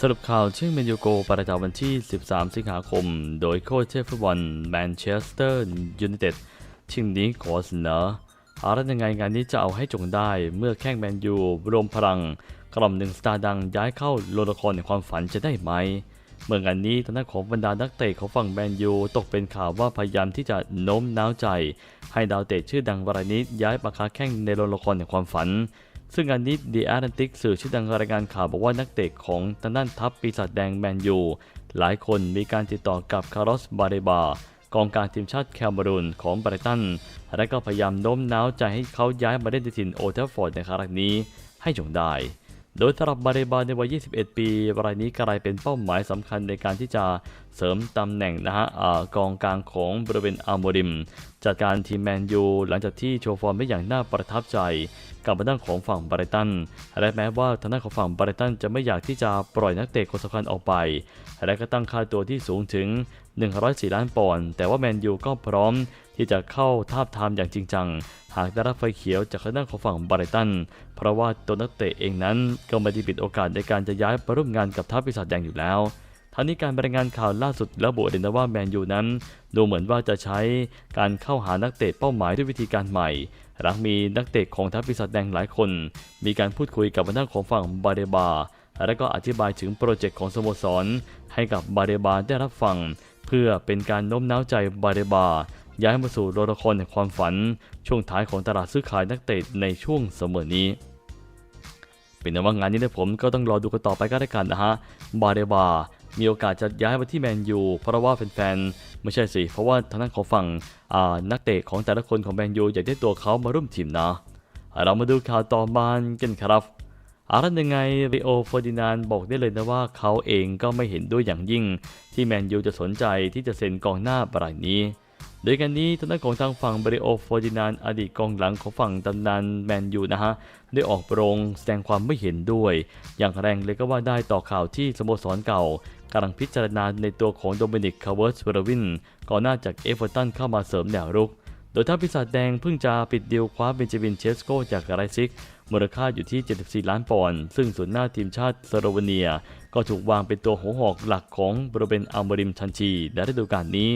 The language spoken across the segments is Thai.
สรุปข่าวเชื่อเมนยูโกประจำวันที่ 13 สิงหาคม โดยโค้ชเชฟฟุตบอลแมนเชสเตอร์ยูไนเต็ดชิงนี้ขอเสนออารัยังไงงานนี้จะเอาให้จงได้เมื่อแข้งแมนยูรวมพลัง กล่อมหนึ่งสตาร์ดังย้ายเข้าโลละครในความฝันจะได้ไหม เมื่องานนี้ทางด้านของบรรดานักเตะของฝั่งแมนยูตกเป็นข่าวว่าพยายามที่จะโน้มน้าวใจ ให้ดาวเตะชื่อดังวรายนี้ย้ายปากคาแข้งในโลละครในความฝัน ซึ่งอันนี้ดีอาร์ตติกสื่อชื่อดังรายงานข่าวบอกว่านักเตะของทางด้านทัพปีศาจแดงแมนยู หลายคนมีการติดต่อกับคาร์ลอสบาเรบากองกลางทีมชาติแคมเบรูนของไบรตัน และก็พยายามโน้มน้าวใจให้เขาย้ายมาเล่นในถิ่นโอเทฟฟอร์ดในครั้งนี้ให้จงได้ โดยสำหรับบาเรบาในวัย 21 ปี รายนี้กลายเป็นเป้าหมายสำคัญในการที่จะเสริมตำแหน่งนะฮะอกองกลางของบริเวณอาร์โมริม จัดการทีมแมนยูหลังจากที่โชว์ฟอร์มได้อย่างน่าประทับใจ กับทาด้านของฝั่งบริตัน และแม้ว่าทางด้านของฝั่งบริตันจะไม่อยากที่จะปล่อยนักเตะคนสำคัญออกไป และก็ตั้งค่าตัวที่สูงถึง 104 ล้านปอนด์แต่ว่าแมนยูก็พร้อมที่จะเข้าทาบทามอย่างจริงจัง หากได้รับไฟเขียวจากทางด้านของฝั่งบริตัน เพราะว่าตัวนักเตะเองนั้นก็ไม่ได้ปิดโอกาสในการจะย้ายไปร่วมงานกับทัพปีศาจแดงอยู่แล้วทั้งนี้การรายงานข่าวล่าสุดระบุเลยนะว่าแมนยูนั้น ดูเหมือนว่าจะใช้การเข้าหานักเตะเป้าหมายด้วยวิธีการใหม่ หลังมีนักเตะของทัพปีศาจแดงหลายคน มีการพูดคุยกับบรรดาของฝั่งบาเดบาและก็อธิบายถึงโปรเจกต์ของสโมสร ให้กับบาเดบาได้รับฟัง เพื่อเป็นการโน้มน้าวใจบาเดบา ย้ายมาสู่โลละครแห่งความฝัน ช่วงท้ายของตลาดซื้อขายนักเตะในช่วงเสมอนี้ เป็นนว่างานนี้นยผมก็ต้องรอดูกันต่อไปก็ได้กันนะฮะ บาเดบา มีโอกาสจะย้ายมาที่แมนยูเพราะว่าแฟนๆไม่ใช่สิ เพราะว่าทางด้านของฝั่งนักเตะของแต่ละคนของแมนยูอยากได้ตัวเขามาร่วมทีมนะ เรามาดูข่าวต่อมากันครับ อารันยังไงริโอฟอร์ดินานบอกได้เลยนะว่าเขาเองก็ไม่เห็นด้วยอย่างยิ่ง ที่แมนยูจะสนใจที่จะเซ็นกองหน้ารายนี้ โดยกันนี้ทางด้านของทางฝั่งบริโอฟอร์ดินานอดีตกองหลังของฝั่งตำนานแมนยูนะฮะ ได้ออกโปรงแสดงความไม่เห็นด้วย อย่างแรงเลยก็ว่าได้ต่อข่าวที่สโมสรเก่ากำลังพิจารณาในตัวของโดมินิกคาร์เวิร์สเวอร์วินก่อนหน้าจากเอเวอร์ตันเข้ามาเสริมแนวรุก โดยท่าปีศาจแดงเพิ่งจะปิดดีลคว้าเบนจามินเชสโกจากไรซิก มูลค่าอยู่ที่ 74 ล้านปอนด์ซึ่งส่วนหน้าทีมชาติสโลวีเนีย ก็ถูกวางเป็นตัวหัวหอกหลักของบริเวณอัลมริมทันทีในฤดูกาลนี้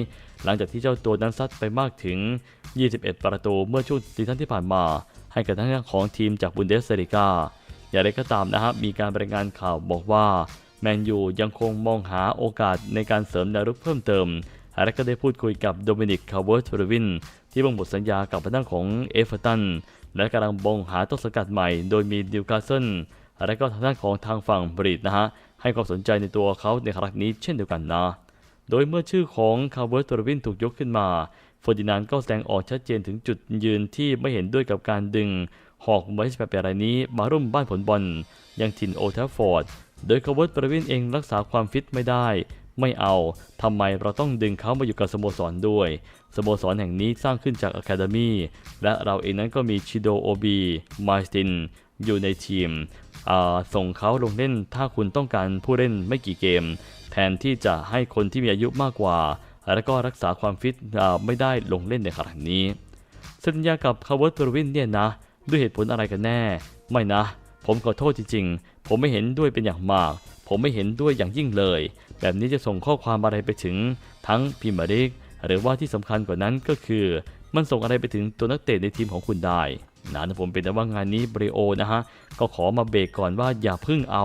หลังจากที่เจ้าตัวนั้นซัดไปมากถึง 21 ประตูเมื่อช่วงซีซั่นที่ผ่านมา ให้กับทางด้านของทีมจากบุนเดสเซริกาอย่างไรก็ตามนะครับมีการรายงานข่าวบอกว่าแมนยูยังคงมองหาโอกาสในการเสริมแนวรุกเพิ่มเติมและก็ได้พูดคุยกับโดมินิก คาร์เวิร์ตเรวิน ที่บังหมดสัญญากับทางด้านของเอฟเวอร์ตันและกำลังบงหาต้นสังกัดใหม่ โดยมีดิวคาสเซิลและก็ทางด้านของทางฝั่งบริดนะฮะให้ความสนใจในตัวเขาในครั้งนี้เช่นเดียวกันนะ โดยเมื่อชื่อของคาร์เวิร์ตเรวินถูกยกขึ้นมาฟอร์ดินานก็แสดงออกชัดเจนถึงจุดยืนที่ไม่เห็นด้วยกับการดึง หอกไวส์แบบรายนี้มาร่วมบ้านผลบอลยังถิ่นโอเทฟฟอร์ด โดยคาร์เวิร์ตเรวินเองรักษาความฟิตไม่ได้ ไม่เอาทำไมเราต้องดึงเขามาอยู่กับสโมสรด้วย สโมสรแห่งนี้สร้างขึ้นจากอะคาเดมีและเราเองนั้นก็มีชิโดโอบีมาสตินอยู่ในทีม ส่งเขาลงเล่นถ้าคุณต้องการผู้เล่นไม่กี่เกม แทนที่จะให้คนที่มีอายุมากกว่า และก็รักษาความฟิตไม่ได้ลงเล่นในครั้งนี้ สัญญากับคาร์เวิร์ตเรวินเนี่ยนะ ด้วยเหตุผลอะไรกันแน่ ไม่นะ ผมขอโทษจริงๆ ผมไม่เห็นด้วยเป็นอย่างมาก ผมไม่เห็นด้วยอย่างยิ่งเลย แบบนี้จะส่งข้อความอะไรไปถึงทั้งพิมพ์ริก หรือว่าที่สำคัญกว่านั้นก็คือ มันส่งอะไรไปถึงตัวนักเตะในทีมของคุณได้นะผมเป็นแต่ว่างานนี้บริโอนะฮะ ก็ขอมาเบรกก่อนว่าอย่าพิ่งเอา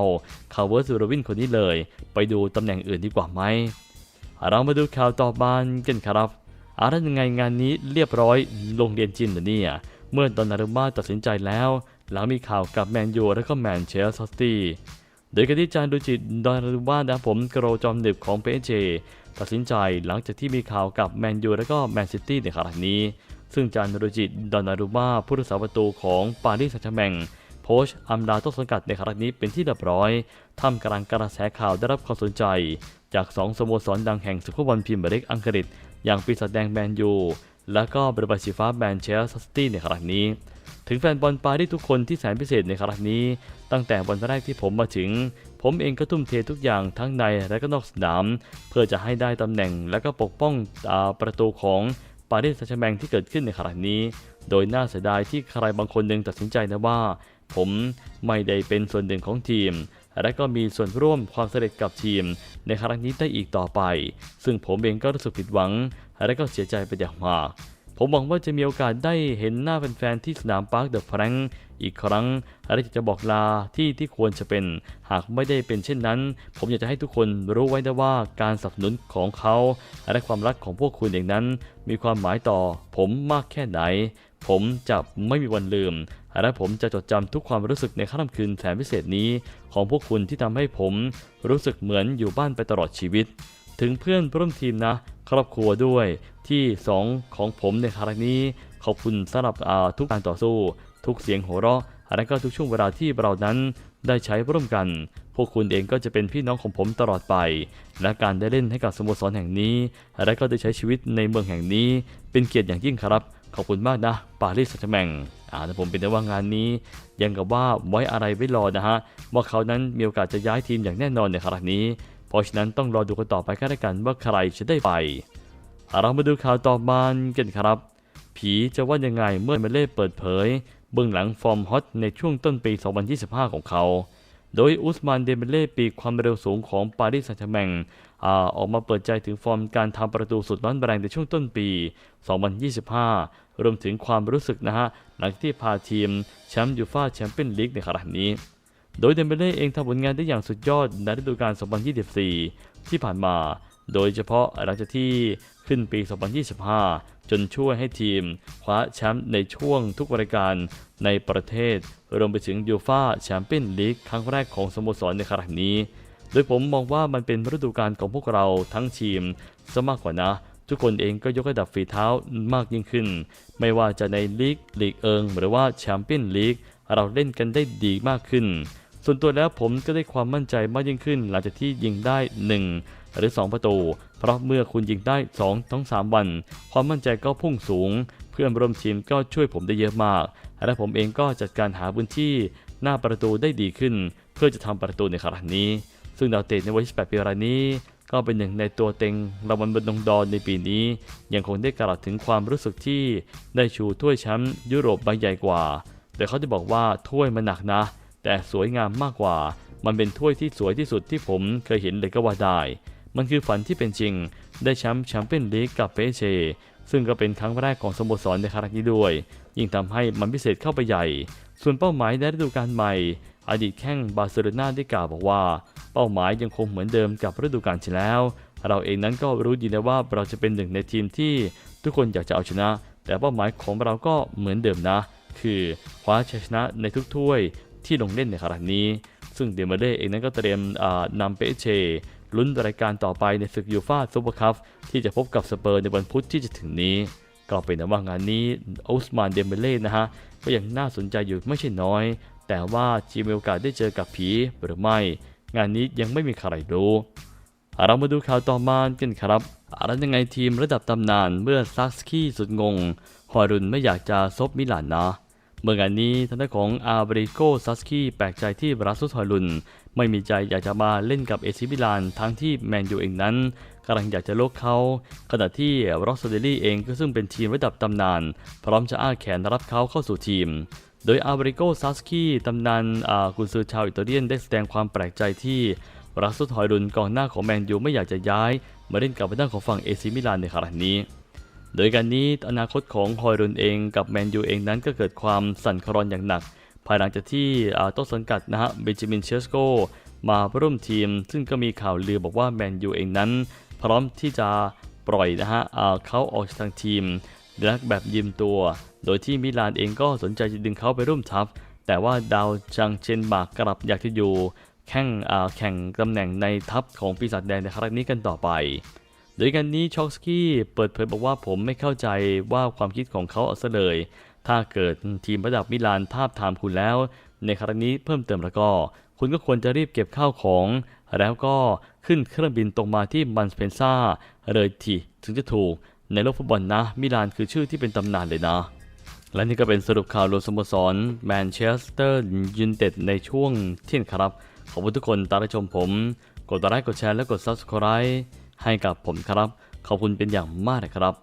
คาร์เวิร์ตเรวินคนนี้เลย ไปดูตำแหน่งอื่นดีกว่าไหม เรามาดูข่าวต่อมากันครับอารันยังไงงานนี้เรียบร้อยโรงเรียนจีนเหรอเนี่ยเมื่อดอนนารุมาตัดสินใจแล้ว หลังมีข่าวกับแมนยูและก็แมนเชสเตอร์ซิตี้ โดยการที่จานดูจิตดอนนารุมานะผมกโรจอมดึบของเปเจตัดสินใจหลังจากที่มีข่าวกับแมนยูและก็แมนซิตี้ในครั้งนี้ ซึ่งจานดูจิตดอนนารุมาผู้รักษาประตูของปารีสแซงต์แชร์แมงโพสต์อัมดาต้นสังกัดในครั้งนี้เป็นที่เรียบร้อยท่ามกลางกระแสข่าวได้รับความสนใจ จากสองสโมสรดังแห่งสุขุมวันพิมพ์เล็กอังกฤษ อย่างปีศาจแดงแมนยู และก็บริบาสีฟ้าแมนเชสเตอร์ซิตี้ในครั้งนี้ ถึงแฟนบอลปารีสทุกคนที่แสนพิเศษในครั้งนี้ ตั้งแต่วันแรกที่ผมมาถึง ผมเองก็ทุ่มเททุกอย่างทั้งในและก็นอกสนาม เพื่อจะให้ได้ตำแหน่งและก็ปกป้องอประตูของปารีสแซงต์แชแมงที่เกิดขึ้นในครั้งนี้ โดยน่าเสียดายที่ใครบางคนหนึ่งตัดสินใจนะว่า ผมไม่ได้เป็นส่วนหนึ่งของทีม และก็มีส่วนร่วมความสำเร็จกับทีม ในครั้งนี้ได้อีกต่อไป ซึ่งผมเองก็รู้สึกผิดหวัง และก็เสียใจไปอย่างมาก ผมหวังว่าจะมีโอกาสได้เห็นหน้าแฟนๆที่สนามปาร์คเดอะแฟรงค์อีกครั้งและอยากจะบอกลาที่ที่ควรจะเป็น หากไม่ได้เป็นเช่นนั้น ผมอยากจะให้ทุกคนรู้ไว้ได้ว่าการสนับสนุนของเขาและความรักของพวกคุณเองนั้น มีความหมายต่อผมมากแค่ไหน ผมจะไม่มีวันลืม และผมจะจดจำทุกความรู้สึกในค่ำคืนแสนพิเศษนี้ ของพวกคุณที่ทำให้ผมรู้สึกเหมือนอยู่บ้านไปตลอดชีวิต ถึงเพื่อนร่วมทีมนะ ครอบครัวด้วย ที่ 2 ของผมในครั้งนี้ ขอบคุณสำหรับทุกการต่อสู้ ทุกเสียงหัวเราะและก็ทุกช่วงเวลาที่เรานั้นได้ใช้ร่วมกัน พวกคุณเองก็จะเป็นพี่น้องของผมตลอดไป และการได้เล่นให้กับสโมสรแห่งนี้ และก็ได้ใช้ชีวิตในเมืองแห่งนี้ เป็นเกียรติอย่างยิ่งครับ ขอบคุณมากนะ ปารีสแซงต์แชแมงอ่าแต่ผมเป็นได้ว่างานนี้ ยังกับว่าไว้อะไรไว้รอนะฮะ ว่าเขานั้นมีโอกาสจะย้ายทีมอย่างแน่นอนในครั้งนี้ เพราะฉะนั้นต้องรอดูกันต่อไปกันแล้วกันว่าใครจะได้ไป เรามาดูข่าวต่อมากันครับ ผีจะว่ายังไงเมื่อเมเล่เปิดเผย เบื้องหลังฟอร์มฮอตในช่วงต้นปี 2025 ของเขา โดยอุสมานเดเมเล่ปีความเร็วสูงของปารีสแซงต์แชร์แมงอออกมาเปิดใจถึงฟอร์มการทำประตูสุดร้อนแรงในช่วงต้นปี 2025 รวมถึงความรู้สึกนะฮะ หลังที่พาทีมแชมป์ยูฟ่าแชมเปี้ยนลีกในครั้งนี้ โดยเดมเบเล่เองทำผลงานได้อย่างสุดยอดในฤดูกาล 2024 ที่ผ่านมา โดยเฉพาะหลังจากที่ขึ้นปี 2025 จนช่วยให้ทีมคว้าแชมป์ในช่วงทุกรายการในประเทศ รวมไปถึงยูฟาแชมเปี้ยนลีกครั้งแรกของสโมสรในครั้งนี้ โดยผมมองว่ามันเป็นฤดูกาลของพวกเราทั้งทีมซะมากกว่านะ ทุกคนเองก็ยกระดับฝีเท้ามากยิ่งขึ้น ไม่ว่าจะในลีกลีกเอิง หรือว่าแชมเปี้ยนลีกเราเล่นกันได้ดีมากขึ้น ส่วนตัวแล้วผมก็ได้ความมั่นใจมากยิ่งขึ้น หลังจากที่ยิงได้ 1 หรือ 2 ประตู เพราะเมื่อคุณยิงได้2ทั้ง3วัน ความมั่นใจก็พุ่งสูง เพื่อนร่วมทีมก็ช่วยผมได้เยอะมาก และผมเองก็จัดการหาพื้นที่หน้าประตูได้ดีขึ้น เพื่อจะทำประตูในครั้งนี้ ซึ่งดาวเตะในวัย18ปีรายนี้ ก็เป็นหนึ่งในตัวเต็งรางวัลบนดงดอนในปีนี้ ยังคงได้กล่าวถึงความรู้สึกที่ได้ชูถ้วยแชมป์ยุโรปใบใหญ่กว่า แต่เขาจะบอกว่าถ้วยมันหนักนะ แต่สวยงามมากกว่ามันเป็นถ้วยที่สวยที่สุดที่ผมเคยเห็นเลยก็ว่าได้ มันคือฝันที่เป็นจริง ได้แชมป์แชมเปี้ยนลีกกับเปเชซึ่งก็เป็นครั้งแรกของสโมสรในครั้งนี้ด้วย ยิ่งทำให้มันพิเศษเข้าไปใหญ่ ส่วนเป้าหมายในฤดูกาลใหม่ อดีตแข้งบาร์เซโลนาได้กล่าวบอกว่า เป้าหมายยังคงเหมือนเดิมกับฤดูกาลที่แล้ว เราเองนั้นก็รู้ดีนะว่าเราจะเป็นหนึ่งในทีมที่ทุกคนอยากจะเอาชนะ แต่เป้าหมายของเราก็เหมือนเดิมนะ คือคว้าชัยชนะในทุกถ้วยที่ลงเล่นในครั้งนี้ ซึ่งเดมาเล่เองนั้นก็เตรียมนำเปเช ลุ้นรายการต่อไปในศึกยูฟ่าซูเปอร์คัพที่จะพบกับสเปอร์ในวันพุธที่จะถึงนี้ ก็เป็นนว่างานนี้อุสมานเดมเบเล่นะฮะก็ยังน่าสนใจอยู่ไม่ใช่น้อย แต่ว่าจะมีโอกาสได้เจอกับผีหรือไม่ งานนี้ยังไม่มีใครรู้เรามาดูข่าวต่อมากันครับแล้วยังไงทีมระดับตำนานเมื่อซักสกี้สุดงงฮอรุนไม่อยากจะซบมิลานนะ เมื่องานนี้ทางด้านของอาบริโกซัสกี้แปลกใจที่บราซุสฮอยลุน ไม่มีใจอยากจะมาเล่นกับเอซิมิลานทั้งที่แมนยูเองนั้นกำลังอยากจะโลกเขาขณะที่รอสเดลี่เองก็ซึ่งเป็นทีมระดับตำนาน พร้อมจะอ้าแขนรับเขาเข้าสู่ทีม โดยอาบริโกซัสกี้ตำนานอากุนซือชาวอิตาเลียนได้แสดงความแปลกใจที่บราซุสฮอยลุนกองหน้าของแมนยูไม่อยากจะย้าย มาเล่นกับทางด้านของฝั่งเอซิมิลานในครั้งนี้ โดยการนี้อนาคตของฮอยรุนเองกับแมนยูเองนั้นก็เกิดความสั่นคลอนอย่างหนัก ภายหลังจากที่ต้นสังกัดนะฮะเบนจามินเชสโกมาร่วมทีม ซึ่งก็มีข่าวลือบอกว่าแมนยูเองนั้น พร้อมที่จะปล่อยนะฮะเขาออกจากทางทีมและแบบยืมตัว โดยที่มิลานเองก็สนใจจะดึงเขาไปร่วมทัพ แต่ว่าดาวจังเชนบากกลับอยากจะอยู่แข่งแข่งตำแหน่งในทัพของปีศาจแดงในครั้งนี้กันต่อไป โดยกันนี้ช็อกสกี้เปิดเผยบอกว่าผมไม่เข้าใจว่าความคิดของเขาเอาซะเลย ถ้าเกิดทีมระดับมิลานทาบทามคุณแล้ว ในครั้งนี้เพิ่มเติมแล้วก็ คุณก็ควรจะรีบเก็บข้าวของ แล้วก็ขึ้นเครื่องบินตรงมาที่มันสเพนซ่าเลยทีถึงจะถูกในโลกฟุตบอลนะ มิลานคือชื่อที่เป็นตำนานเลยนะ และนี่ก็เป็นสรุปข่าวรวมสโมสรแมนเชสเตอร์ยูไนเต็ดในช่วงเที่ยงครับ ขอบคุณทุกคนตามรับชมผม กดไลค์กดแชร์และกด Subscribe ให้กับผมครับ ขอบคุณเป็นอย่างมากนะครับ